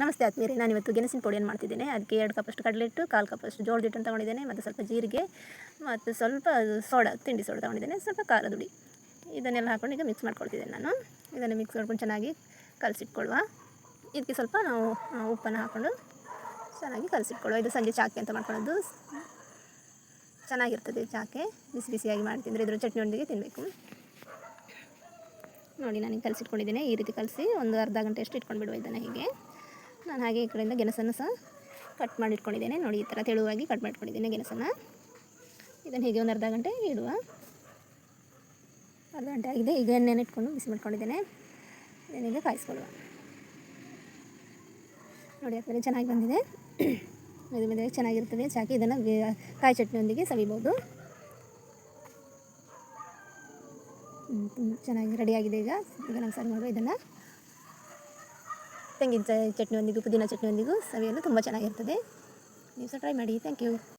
ನಮಸ್ತೆ ಆತ್ಮೀಯರೇ ನಾನು ಇವತ್ತು ಗೆಣಸಿನ ಪುಡಿಯನ್ನು ಮಾಡ್ತಿದ್ದೇನೆ? ಅದಕ್ಕೆ ಎರಡು ಕಪ್ಪಷ್ಟು ಕಡಲೆಟ್ಟು, ಕಾಲು ಕಪ್ಪಷ್ಟು ಜೋಳದ ಹಿಟ್ಟನ್ನು ತೊಗೊಂಡಿದ್ದೇನೆ. ಮತ್ತು ಸ್ವಲ್ಪ ಜೀರಿಗೆ, ಮತ್ತು ಸ್ವಲ್ಪ ಸೋಡಾ, ತಿಂಡಿ ಸೋಡಾ ತೊಗೊಂಡಿದ್ದೇನೆ. ಸ್ವಲ್ಪ ಖಾರದ ಇದನ್ನೆಲ್ಲ ಹಾಕೊಂಡು ಈಗ ಮಿಕ್ಸ್ ಮಾಡ್ಕೊಳ್ತಿದ್ದೇನೆ ನಾನು. ಇದನ್ನು ಮಿಕ್ಸ್ ಮಾಡ್ಕೊಂಡು ಚೆನ್ನಾಗಿ ಕಲಸಿಟ್ಕೊಳ್ಳುವ ಇದಕ್ಕೆ ಸ್ವಲ್ಪ ನಾವು ಉಪ್ಪನ್ನು ಹಾಕ್ಕೊಂಡು ಚೆನ್ನಾಗಿ ಕಲಸಿಟ್ಕೊಳ್ಳುವ ಇದು ಸಂಜೆ ಚಾಕೆ ಅಂತ ಮಾಡ್ಕೊಳ್ಳೋದು ಚೆನ್ನಾಗಿರ್ತದೆ ಚಾಕೆ. ಬಿಸಿ ಬಿಸಿಯಾಗಿ ಮಾಡಿ ತಿಂದರೆ ಇದ್ರ ಚಟ್ನಿಯೊಂದಿಗೆ ತಿನ್ನಬೇಕು ನೋಡಿ, ನಾನು ಕಲಸಿಟ್ಕೊಂಡಿದ್ದೇನೆ. ಈ ರೀತಿ ಕಲಸಿ ಒಂದು ಅರ್ಧ ಗಂಟೆ ಅಷ್ಟು ಇಟ್ಕೊಂಡು ಬಿಡುವ ಇದನ್ನು ಹೀಗೆ. ನಾನು ಹಾಗೆ ಈ ಕಡೆಯಿಂದ ಗೆಣಸನ್ನು ಸಹ ಕಟ್ ಮಾಡಿಟ್ಕೊಂಡಿದ್ದೇನೆ. ನೋಡಿ, ಈ ಥರ ತೆಳುವಾಗಿ ಕಟ್ ಮಾಡಿಟ್ಕೊಂಡಿದ್ದೇನೆ ಗೆಣಸನ್ನು. ಇದನ್ನು ಹೀಗೆ ಒಂದು ಅರ್ಧ ಗಂಟೆ ಇಡುವ. ಅರ್ಧ ಗಂಟೆ ಆಗಿದೆ. ಈಗ ನೆನೆ ಇಟ್ಕೊಂಡು ಬಿಸಿ ಮಾಡ್ಕೊಂಡಿದ್ದೇನೆ. ಇದನ್ನೀಗ ಕಾಯಿಸ್ಕೊಳ್ಳುವ. ನೋಡಿ ಅದರಲ್ಲಿ ಚೆನ್ನಾಗಿ ಬಂದಿದೆ. ಮೆದು ಮೆದುವಾಗಿ ಚೆನ್ನಾಗಿರ್ತದೆ ಚಾಕಿ ಇದನ್ನು ಕಾಯಿ ಚಟ್ನಿಯೊಂದಿಗೆ ಸವಿಬೋದು. ಚೆನ್ನಾಗಿ ರೆಡಿಯಾಗಿದೆ ಈಗ. ಈಗ ನಾವು ಸರ್ವ್ ಮಾಡುವ ಇದನ್ನು. ತೆಂಗಿನ ಚಟ್ನಿಯೊಂದಿಗೂ ಪುದೀನ ಚಟ್ನಿಯೊಂದಿಗೂ ಸವಿಯಲು ತುಂಬ ಚೆನ್ನಾಗಿರ್ತದೆ. ನೀವು ಸಹ ಟ್ರೈ ಮಾಡಿ. Thank you